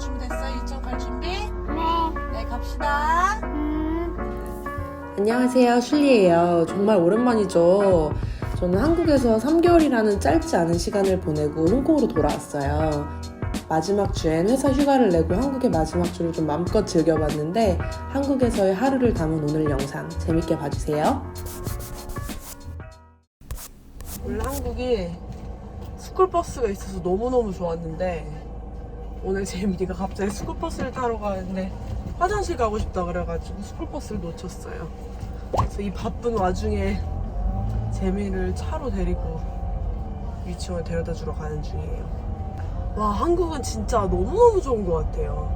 준비됐어? 유치원 갈 준비? 네. 네, 갑시다. 음. 안녕하세요. 슐리예요. 정말 오랜만이죠. 저는 한국에서 3개월이라는 짧지 않은 시간을 보내고 홍콩으로 돌아왔어요. 마지막 주엔 회사 휴가를 내고 한국의 마지막 주를 좀 마음껏 즐겨봤는데 한국에서의 하루를 담은 오늘 영상 재밌게 봐주세요. 원래 한국이 스쿨버스가 있어서 너무너무 좋았는데 오늘 재민이가 갑자기 스쿨버스를 타러 가는데 화장실 가고 싶다 그래가지고 스쿨버스를 놓쳤어요. 그래서 이 바쁜 와중에 재민이를 차로 데리고 유치원에 데려다 주러 가는 중이에요. 와 한국은 진짜 너무너무 좋은 것 같아요.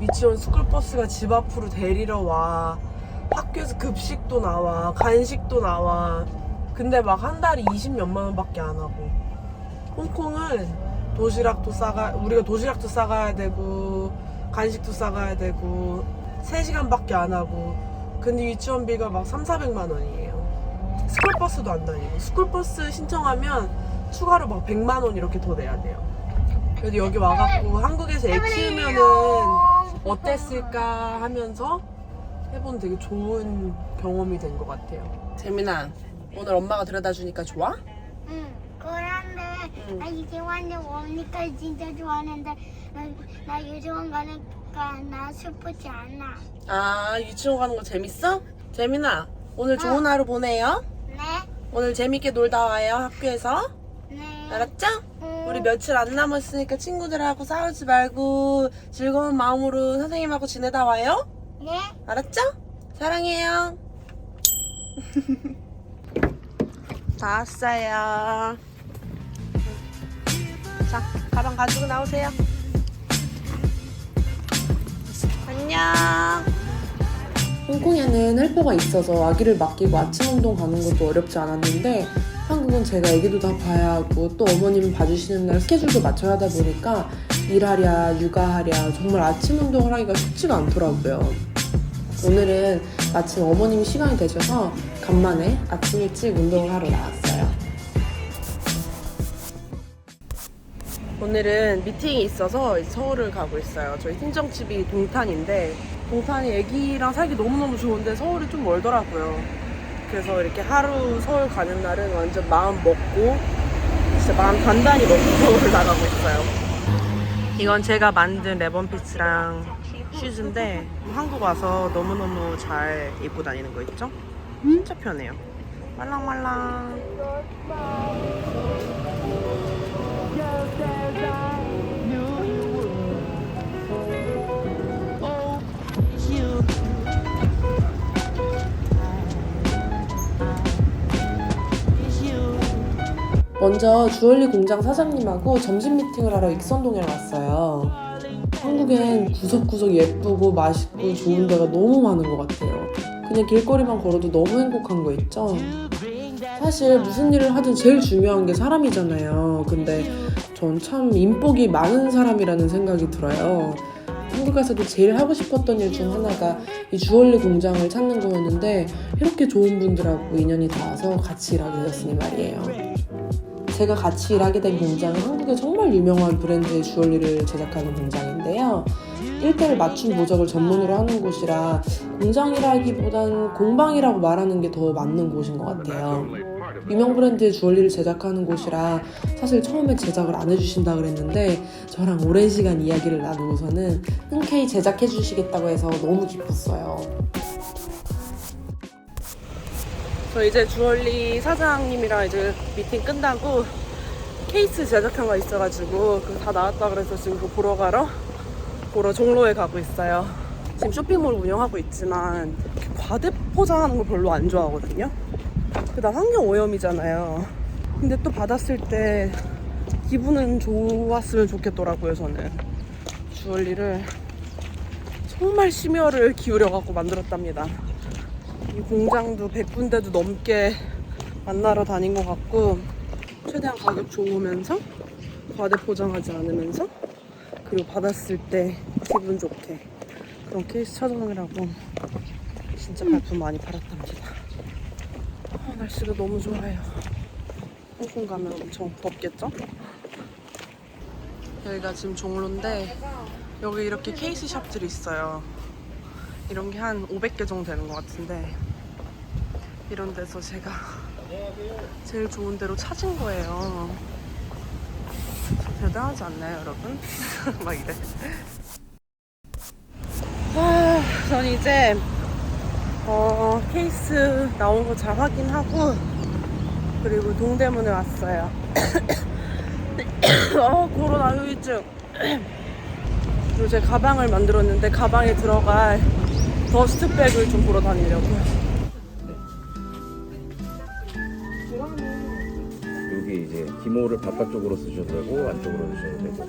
유치원 스쿨버스가 집 앞으로 데리러 와. 학교에서 급식도 나와. 간식도 나와. 근데 막 한 달에 20 몇만 원밖에 안 하고. 홍콩은 도시락도 싸가 우리가 도시락도 싸가야 되고 간식도 싸가야 되고 3시간밖에 안 하고 근데 유치원비가 막 3, 400만 원이에요. 스쿨버스도 안 다니고 스쿨버스 신청하면 추가로 막 100만 원 이렇게 더 내야 돼요. 그래도 여기 와갖고 한국에서 애 키우면은 어땠을까 하면서 해본 되게 좋은 경험이 된 것 같아요. 재민아, 오늘 엄마가 데려다 주니까 좋아? 응. 그런데 나 이제wan에 오니까 진짜 좋아하는데 나, 나 유치원 가니까 나 슬프지 않아. 아, 유치원 가는 거 재밌어? 재민아, 오늘 좋은 하루 보내요. 네? 오늘 재밌게 놀다 와요, 학교에서. 네. 알았죠? 응. 우리 며칠 안 남았으니까 친구들하고 싸우지 말고 즐거운 마음으로 선생님하고 지내다 와요. 네? 알았죠? 사랑해요. 다 왔어요. 자, 가방 가지고 나오세요. 안녕. 홍콩에는 헬퍼가 있어서 아기를 맡기고 아침 운동 가는 것도 어렵지 않았는데 한국은 제가 아기도 다 봐야 하고 또 어머님 봐주시는 날 스케줄도 맞춰야 하다 보니까 일하랴 육아하랴 정말 아침 운동을 하기가 쉽지가 않더라고요. 오늘은 마침 어머님이 시간이 되셔서 간만에 아침 일찍 운동을 하러 나왔어요. 오늘은 미팅이 있어서 서울을 가고 있어요. 저희 친정집이 동탄인데 동탄이 애기랑 살기 너무너무 좋은데 서울이 좀 멀더라고요. 그래서 이렇게 하루 서울 가는 날은 완전 마음 먹고 진짜 마음 단단히 먹고 서울을 나가고 있어요. 이건 제가 만든 레번피츠랑 슈즈인데 한국 와서 너무너무 잘 입고 다니는 거 있죠? 진짜 편해요. 말랑말랑. 먼저 주얼리 공장 사장님하고 점심 미팅을 하러 익선동에 왔어요. 한국엔 구석구석 예쁘고 맛있고 좋은 데가 너무 많은 것 같아요. 그냥 길거리만 걸어도 너무 행복한 거 있죠? 사실 무슨 일을 하든 제일 중요한 게 사람이잖아요. 근데 전 참 인복이 많은 사람이라는 생각이 들어요. 한국에서도 제일 하고 싶었던 일 중 하나가 이 주얼리 공장을 찾는 거였는데 이렇게 좋은 분들하고 인연이 닿아서 같이 일하게 되었으니 말이에요. 제가 같이 일하게 된 공장은 한국의 정말 유명한 브랜드의 주얼리를 제작하는 공장인데요. 1대1 맞춤 보적을 전문으로 하는 곳이라 공장이라기보단 공방이라고 말하는 게 더 맞는 곳인 것 같아요. 유명 브랜드의 주얼리를 제작하는 곳이라 사실 처음에 제작을 안 해주신다 그랬는데 저랑 오랜 시간 이야기를 나누고서는 흔쾌히 제작해 주시겠다고 해서 너무 기뻤어요. 저 이제 주얼리 사장님이랑 이제 미팅 끝나고 케이스 제작한 거 있어가지고 다 나왔다 그래서 지금 그거 보러 가러 보러 종로에 가고 있어요. 지금 쇼핑몰 운영하고 있지만 과대 포장하는 걸 별로 안 좋아하거든요. 그다음 환경 오염이잖아요. 근데 또 받았을 때 기분은 좋았으면 좋겠더라고요 저는. 주얼리를 정말 심혈을 기울여 갖고 만들었답니다. 이 공장도 100군데도 넘게 만나러 다닌 것 같고 최대한 가격 좋으면서 과대 포장하지 않으면서 그리고 받았을 때 기분 좋게 그런 케이스 찾아오느라고 진짜 발품 많이 팔았답니다. 아, 날씨가 너무 좋아요. 홍콩 가면 엄청 덥겠죠? 저희가 지금 종로인데 여기 이렇게 케이스 샵들이 있어요. 이런 게 한 500개 정도 되는 것 같은데 이런 데서 제가 제일 좋은 데로 찾은 거예요. 대단하지 않나요, 여러분? 막 이래. 아, 전 이제 어, 케이스 나온 거 잘 확인하고 그리고 동대문에 왔어요. 어, 코로나 후유증. 그리고 제 가방을 만들었는데 가방에 들어갈 더스트백을 좀 보러 다니려고요. 여기 이제 기모를 바깥쪽으로 쓰셔도 되고 안쪽으로 쓰셔도 되고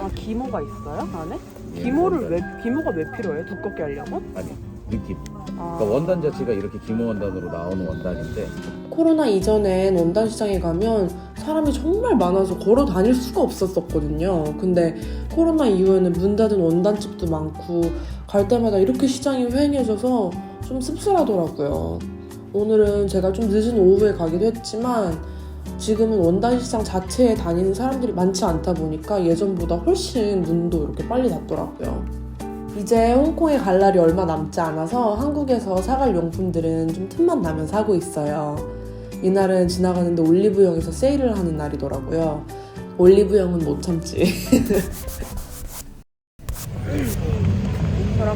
아, 기모가 있어요? 안에? 예, 기모를 원단. 왜, 기모가 왜 필요해요? 두껍게 하려고? 아니 느낌 아. 그러니까 원단 자체가 이렇게 기모 원단으로 나오는 원단인데 코로나 이전엔 원단 시장에 가면 사람이 정말 많아서 걸어 다닐 수가 없었었거든요. 근데 코로나 이후에는 문 닫은 원단집도 많고 갈 때마다 이렇게 시장이 휑해져서 좀 씁쓸하더라고요. 오늘은 제가 좀 늦은 오후에 가기도 했지만 지금은 원단 시장 자체에 다니는 사람들이 많지 않다 보니까 예전보다 훨씬 문도 이렇게 빨리 닫더라고요. 이제 홍콩에 갈 날이 얼마 남지 않아서 한국에서 사갈 용품들은 좀 틈만 나면 사고 있어요. 이날은 지나가는데 올리브영에서 세일을 하는 날이더라고요. 올리브영은 못 참지.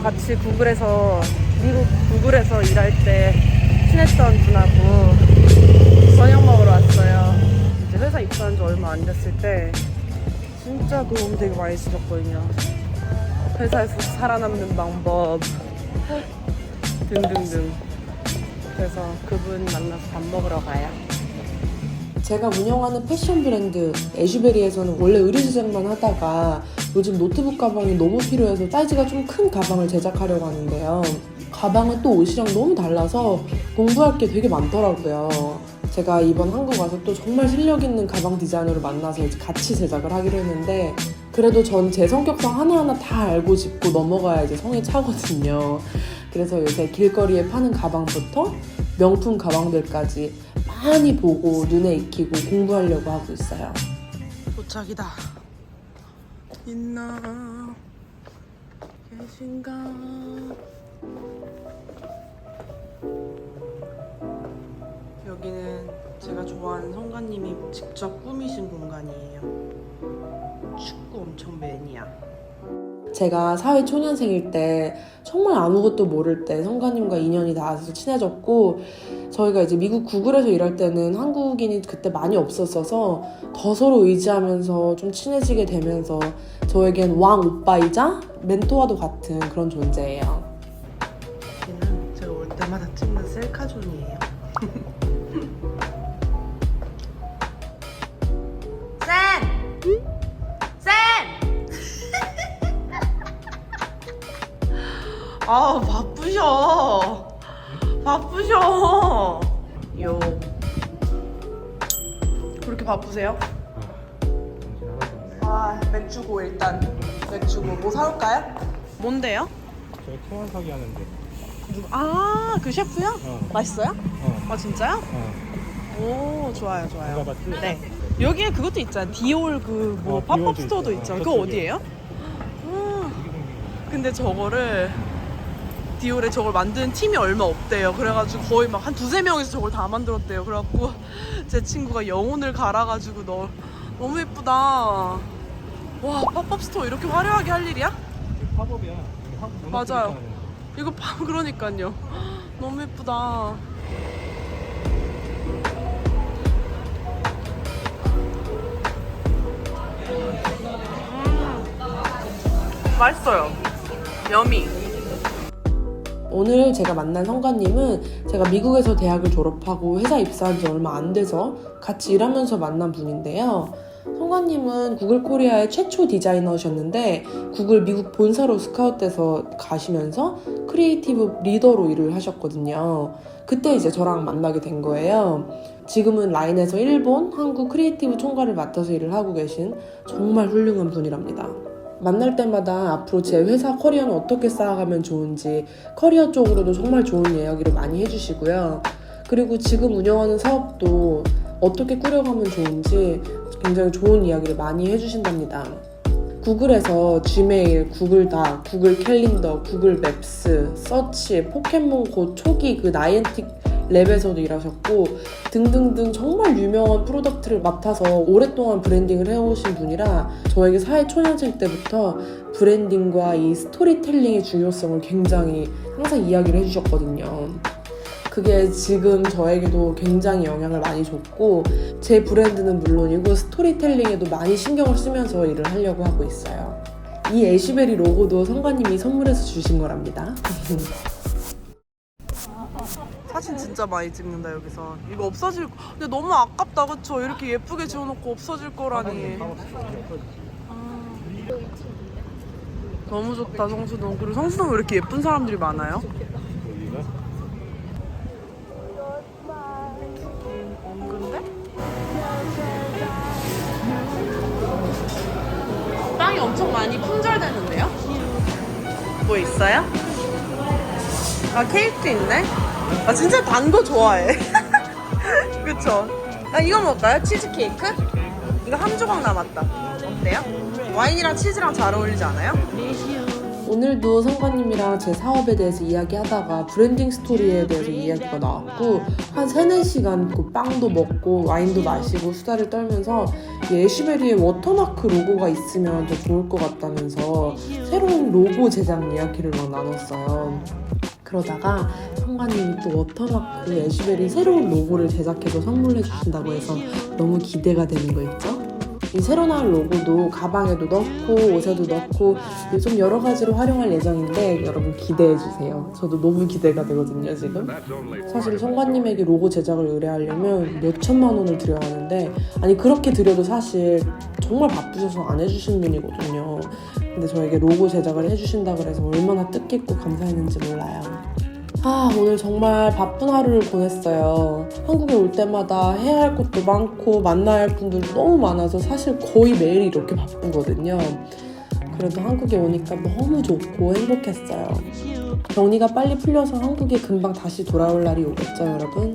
같이 구글에서 미국 구글에서 일할 때 친했던 분하고 저녁 먹으러 왔어요. 이제 회사 입사한 지 얼마 안 됐을 때 진짜 그 도움 되게 많이 주셨거든요. 회사에서 살아남는 방법 등등등. 그래서 그분 만나서 밥 먹으러 가요. 제가 운영하는 패션 브랜드 애쉬베리에서는 원래 의류 제작만 하다가 요즘 노트북 가방이 너무 필요해서 사이즈가 좀 큰 가방을 제작하려고 하는데요. 가방은 또 옷이랑 너무 달라서 공부할 게 되게 많더라고요. 제가 이번 한국 와서 또 정말 실력 있는 가방 디자이너를 만나서 같이 제작을 하기로 했는데 그래도 전 제 성격상 하나하나 다 알고 짚고 넘어가야 이제 성에 차거든요. 그래서 요새 길거리에 파는 가방부터 명품 가방들까지 많이 보고 눈에 익히고 공부하려고 하고 있어요. 도착이다. 있나 계신가? 여기는 제가 좋아하는 성가님이 직접 꾸미신 공간이에요. 축구 엄청 매니아. 제가 사회 초년생일 때 정말 아무것도 모를 때 성가님과 인연이 닿아서 친해졌고 저희가 이제 미국 구글에서 일할 때는 한국인이 그때 많이 없었어서 더 서로 의지하면서 좀 친해지게 되면서 저에겐 왕 오빠이자 멘토와도 같은 그런 존재예요. 여기는 제가 올 때마다 찍는 셀카존이에요. 쌤! 쌤! 아 바쁘셔 바쁘셔 요 그렇게 바쁘세요? 아 맥주고 일단 맥주고 뭐 사올까요? 뭔데요? 저희 통원 사기 하는데. 아 그 셰프요? 어. 맛있어요? 어. 아 진짜요? 어. 오 좋아요 좋아요 가봤지? 네 여기에 그것도 있잖아 디올 그 뭐 어, 팝업 디올도 스토어도. 있잖아 어, 그거. 어디예요? 아, 근데 저거를 디올에 저걸 만드는 팀이 얼마 없대요. 그래가지고 거의 막 한 두세 명이서 저걸 다 만들었대요. 그래갖고 제 친구가 영혼을 갈아가지고 너 너무 예쁘다. 와 팝업 스토어 이렇게 화려하게 할 일이야? 팝업이야. 맞아요. 이거 봐 그러니까요. 너무 예쁘다. 음, 맛있어요. 여미. 오늘 제가 만난 성가님은 제가 미국에서 대학을 졸업하고 회사 입사한 지 얼마 안 돼서 같이 일하면서 만난 분인데요. 성가님은 구글 코리아의 최초 디자이너셨는데 구글 미국 본사로 스카웃돼서 가시면서 크리에이티브 리더로 일을 하셨거든요. 그때 이제 저랑 만나게 된 거예요. 지금은 라인에서 일본, 한국 크리에이티브 총괄을 맡아서 일을 하고 계신 정말 훌륭한 분이랍니다. 만날 때마다 앞으로 제 회사 커리어는 어떻게 쌓아가면 좋은지 커리어 쪽으로도 정말 좋은 이야기를 많이 해주시고요. 그리고 지금 운영하는 사업도 어떻게 꾸려가면 좋은지 굉장히 좋은 이야기를 많이 해주신답니다. 구글에서 지메일, 구글 다, 구글 캘린더, 구글 맵스, 서치, 포켓몬 고 초기 그 나이엔틱 랩에서도 일하셨고 등등등 정말 유명한 프로덕트를 맡아서 오랫동안 브랜딩을 해오신 분이라 저에게 사회 초년생 때부터 브랜딩과 이 스토리텔링의 중요성을 굉장히 항상 이야기를 해주셨거든요. 그게 지금 저에게도 굉장히 영향을 많이 줬고 제 브랜드는 물론이고 스토리텔링에도 많이 신경을 쓰면서 일을 하려고 하고 있어요. 이 애쉬베리 로고도 성관님이 선물해서 주신 거랍니다. 사진 진짜 많이 찍는다 여기서. 이거 없어질 거. 근데 너무 아깝다 그쵸? 이렇게 예쁘게 지어놓고 없어질 거라니. 너무 좋다 성수동. 그리고 성수동 왜 이렇게 예쁜 사람들이 많아요? 근데? 빵이 엄청 많이 품절되는데요? 뭐 있어요? 아 케이크도 있네? 아 진짜 단 거 좋아해 그쵸? 아 이거 먹을까요? 치즈케이크? 이거 한 조각 남았다 어때요? 와인이랑 치즈랑 잘 어울리지 않아요? 오늘도 성관님이랑 제 사업에 대해서 이야기하다가 브랜딩 스토리에 대해서 이야기가 나왔고 한 3, 4시간 그 빵도 먹고 와인도 마시고 수다를 떨면서 이 애쉬베리의 워터마크 로고가 있으면 더 좋을 것 같다면서 새로운 로고 제작 이야기를 막 나눴어요. 그러다가 성관님이 또 워터마크 애쉬베리 새로운 로고를 제작해서 선물해 주신다고 해서 너무 기대가 되는 거 있죠? 이 새로 나올 로고도 가방에도 넣고 옷에도 넣고 좀 여러 가지로 활용할 예정인데 여러분 기대해 주세요. 저도 너무 기대가 되거든요 지금. 사실 성관님에게 로고 제작을 의뢰하려면 몇 천만 원을 들여야 하는데 아니 그렇게 들여도 사실 정말 바쁘셔서 안 해주신 분이거든요. 근데 저에게 로고 제작을 해주신다 그래서 얼마나 뜻깊고 감사했는지 몰라요. 아, 오늘 정말 바쁜 하루를 보냈어요. 한국에 올 때마다 해야 할 것도 많고 만나야 할 분들도 너무 많아서 사실 거의 매일 이렇게 바쁘거든요. 그래도 한국에 오니까 너무 좋고 행복했어요. 격리가 빨리 풀려서 한국에 금방 다시 돌아올 날이 오겠죠, 여러분?